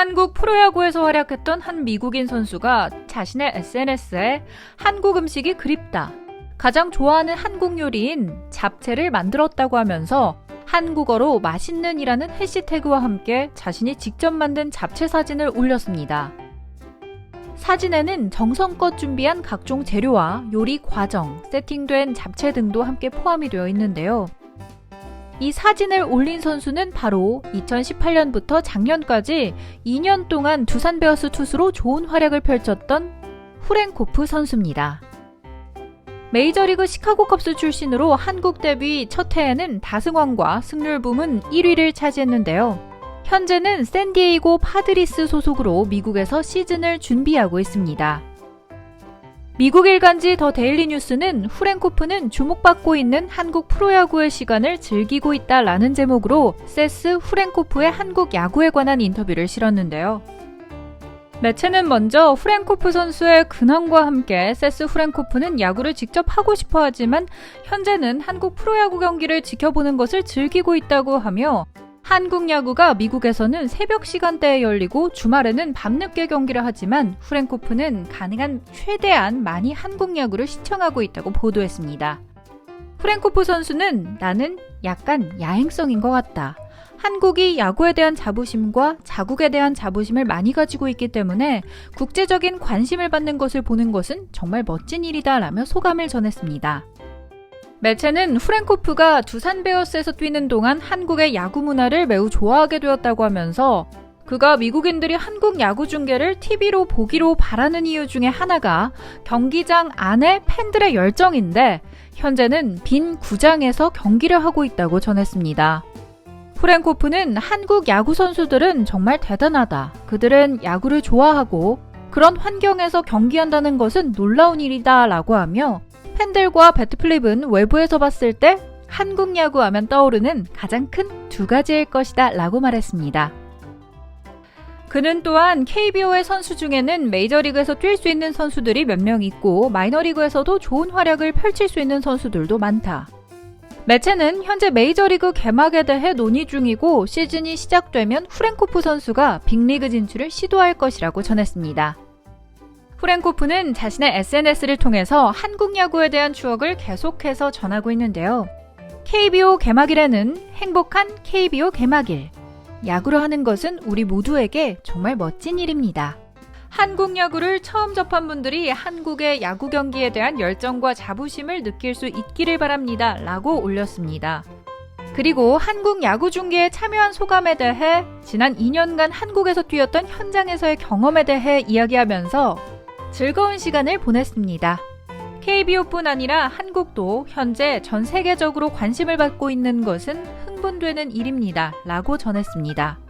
한국 프로야구에서 활약했던 한 미국인 선수가 자신의 SNS에 한국 음식이 그립다. 가장 좋아하는 한국 요리인 잡채를 만들었다고 하면서 한국어로 맛있는이라는 해시태그와 함께 자신이 직접 만든 잡채 사진을 올렸습니다. 사진에는 정성껏 준비한 각종 재료와 요리 과정, 세팅된 잡채 등도 함께 포함이 되어 있는데요. 이 사진을 올린 선수는 바로 2018년부터 작년까지 2년 동안 두산 베어스 투수로 좋은 활약을 펼쳤던 후렌코프 선수입니다. 메이저리그 시카고 컵스 출신으로 한국 데뷔 첫 해에는 다승왕과 승률 부문 1위를 차지했는데요. 현재는 샌디에이고 파드리스 소속으로 미국에서 시즌을 준비하고 있습니다. 미국 일간지 더 데일리 뉴스는 후렌코프는 주목받고 있는 한국 프로야구의 시간을 즐기고 있다라는 제목으로 세스 후렌코프의 한국 야구에 관한 인터뷰를 실었는데요. 매체는 먼저 후렌코프 선수의 근황과 함께 세스 후렌코프는 야구를 직접 하고 싶어 하지만 현재는 한국 프로야구 경기를 지켜보는 것을 즐기고 있다고 하며 한국 야구가 미국에서는 새벽 시간대에 열리고 주말에는 밤늦게 경기를 하지만 후렌코프는 가능한 최대한 많이 한국 야구를 시청하고 있다고 보도했습니다. 후렌코프 선수는 나는 약간 야행성인 것 같다. 한국이 야구에 대한 자부심과 자국에 대한 자부심을 많이 가지고 있기 때문에 국제적인 관심을 받는 것을 보는 것은 정말 멋진 일이다 라며 소감을 전했습니다. 매체는 후렌코프가 두산 베어스에서 뛰는 동안 한국의 야구 문화를 매우 좋아하게 되었다고 하면서 그가 미국인들이 한국 야구 중계를 TV로 보기로 바라는 이유 중에 하나가 경기장 안에 팬들의 열정인데 현재는 빈 구장에서 경기를 하고 있다고 전했습니다. 프랭코프는 한국 야구 선수들은 정말 대단하다. 그들은 야구를 좋아하고 그런 환경에서 경기한다는 것은 놀라운 일이다 라고 하며 팬들과 배트플립은 외부에서 봤을 때 한국 야구 하면 떠오르는 가장 큰 두 가지일 것이다 라고 말했습니다. 그는 또한 KBO의 선수 중에는 메이저리그에서 뛸 수 있는 선수들이 몇 명 있고 마이너리그에서도 좋은 활약을 펼칠 수 있는 선수들도 많다. 매체는 현재 메이저리그 개막에 대해 논의 중이고 시즌이 시작되면 후렌코프 선수가 빅리그 진출을 시도할 것이라고 전했습니다. 후렌코프는 자신의 SNS를 통해서 한국 야구에 대한 추억을 계속해서 전하고 있는데요. KBO 개막일에는 행복한 KBO 개막일. 야구를 하는 것은 우리 모두에게 정말 멋진 일입니다. 한국 야구를 처음 접한 분들이 한국의 야구 경기에 대한 열정과 자부심을 느낄 수 있기를 바랍니다. 라고 올렸습니다. 그리고 한국 야구 중계에 참여한 소감에 대해 지난 2년간 한국에서 뛰었던 현장에서의 경험에 대해 이야기하면서 즐거운 시간을 보냈습니다. KBO뿐 아니라 한국도 현재 전 세계적으로 관심을 받고 있는 것은 흥분되는 일입니다. 라고 전했습니다.